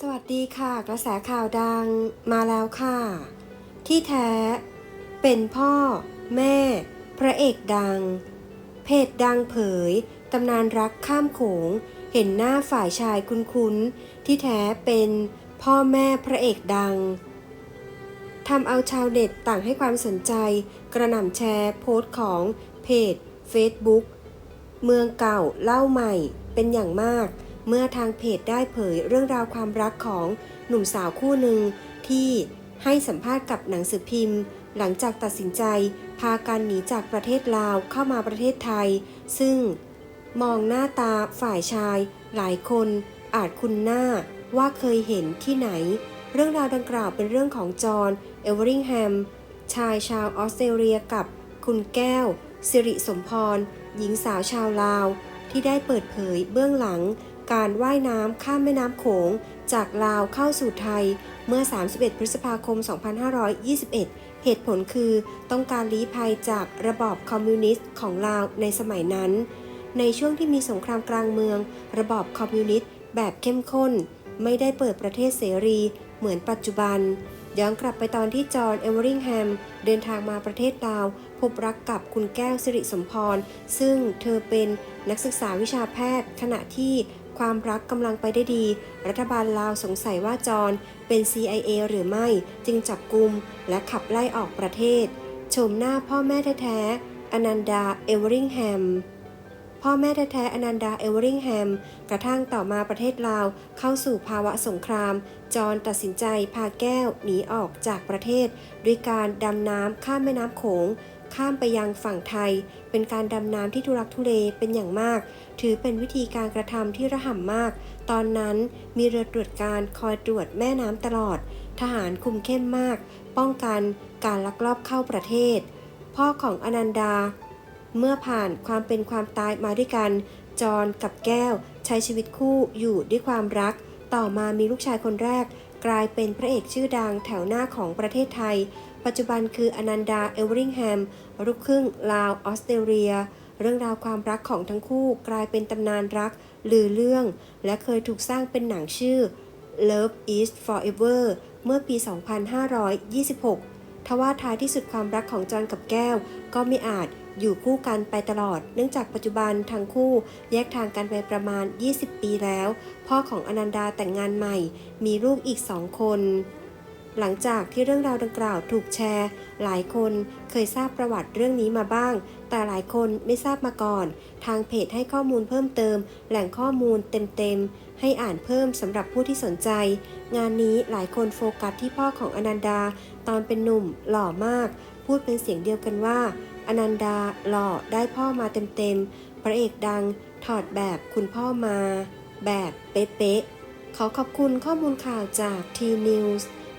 สวัสดีค่ะ กระแสข่าวดังมาแล้วค่ะ ที่แท้ เป็นพ่อ แม่ พระเอกดัง เพจดังเผยตำนานรักข้ามโขง เห็นหน้าฝ่ายชายคุ้นๆ ที่แท้เป็นพ่อแม่พระเอกดังทำเอาชาวเน็ตต่างให้ความสนใจ กระหน่ำแชร์โพสต์ของเพจ Facebook เมืองเก่าเล่าใหม่เป็นอย่างมาก เมื่อทางเพจได้เผยเรื่องราวความรักของหนุ่มสาวคู่หนึ่งที่ให้สัมภาษณ์กับหนังสือพิมพ์ หลังจากตัดสินใจพากันหนีจากประเทศลาวเข้ามาประเทศไทย ซึ่งมองหน้าตาฝ่ายชาย หลายคนอาจคุ้นหน้าว่าเคยเห็นที่ไหน เรื่องราวดังกล่าวเป็นเรื่องของจอห์นเอเวอริงแฮมชายชาวออสเตรเลียกับคุณแก้ว สิริสมพร หญิงสาวชาวลาว ที่ได้เปิดเผยเบื้องหลัง การว่ายน้ำข้ามแม่น้ำโขง จากลาวเข้าสู่ไทยเมื่อ 31 พฤษภาคม 2521 เหตุผลคือต้องการลี้ภัยจากระบอบคอมมิวนิสต์ของลาวในสมัยนั้น ในช่วงที่มีสงครามกลางเมือง ระบอบคอมมิวนิสต์แบบเข้มข้น ไม่ได้เปิดประเทศเสรีเหมือนปัจจุบันย้อนกลับไปตอนที่จอห์น เอเวอริงแฮม เดินทางมาประเทศลาว พบรักกับคุณแก้วสิริสมพร ซึ่งเธอเป็นนักศึกษาวิชาแพทย์ ขณะที่ ความรักกำลังไปได้ดี รัฐบาลลาวสงสัยว่าจอห์นเป็น CIA หรือไม่จึงจับกุมและขับไล่ออกประเทศ ชมหน้าพ่อแม่แท้ๆอนันดา เอเวอริงแฮม พ่อแม่แท้ๆอนันดา เอเวอริงแฮม กระทั่งต่อมาประเทศลาวเข้าสู่ภาวะสงคราม จอห์นตัดสินใจพาแก้วหนีออกจากประเทศ ด้วยการดำน้ำข้ามแม่น้ำโขง ข้ามไปยังฝั่งไทย เป็นการดำน้ำที่ทุรักทุเลเป็นอย่างมาก ถือเป็นวิธีการกระทำที่ระห่ำมาก ตอนนั้นมีเรือตรวจการคอยตรวจแม่น้ำตลอด ทหารคุมเข้มมาก ป้องกันการลักลอบเข้าประเทศ พ่อของอนันดา เมื่อผ่านความเป็นความตายมาด้วยกัน จอนกับแก้ว ใช้ชีวิตคู่อยู่ด้วยความรัก ต่อมามีลูกชายคนแรก กลายเป็นพระเอกชื่อดังแถวหน้าของประเทศไทย ปัจจุบันคืออนันดาเอเวอริงแฮมลูกครึ่งลาวออสเตรเลีย เรื่องราวความรักของทั้งคู่กลายเป็นตำนานรักลือเรื่อง และเคยถูกสร้างเป็นหนังชื่อ Love is Forever เมื่อปี 2526 ทว่าท้ายที่สุดความรักของจอห์นกับแก้ว ก็ไม่อาจอยู่คู่กันไปตลอด เนื่องจากปัจจุบันทั้งคู่แยกทางกันไปประมาณ 20 ปีแล้ว พ่อของอนันดาแต่งงานใหม่ มีลูกอีกสองคน หลังจากที่เรื่องราวดังกล่าวถูกแชร์ หลายคนเคยทราบประวัติเรื่องนี้มาบ้าง แต่หลายคนไม่ทราบมาก่อน ทางเพจให้ข้อมูลเพิ่มเติม แหล่งข้อมูลเต็มๆ ให้อ่านเพิ่มสำหรับผู้ที่สนใจ งานนี้หลายคนโฟกัสที่พ่อของอนันดา ตอนเป็นหนุ่มหล่อมาก พูดเป็นเสียงเดียวกันว่า อนันดาหล่อได้พ่อมาเต็มๆ พระเอกดัง ถอดแบบคุณพ่อมา แบบเป๊ะๆ ขอขอบคุณข้อมูลข่าวจาก T News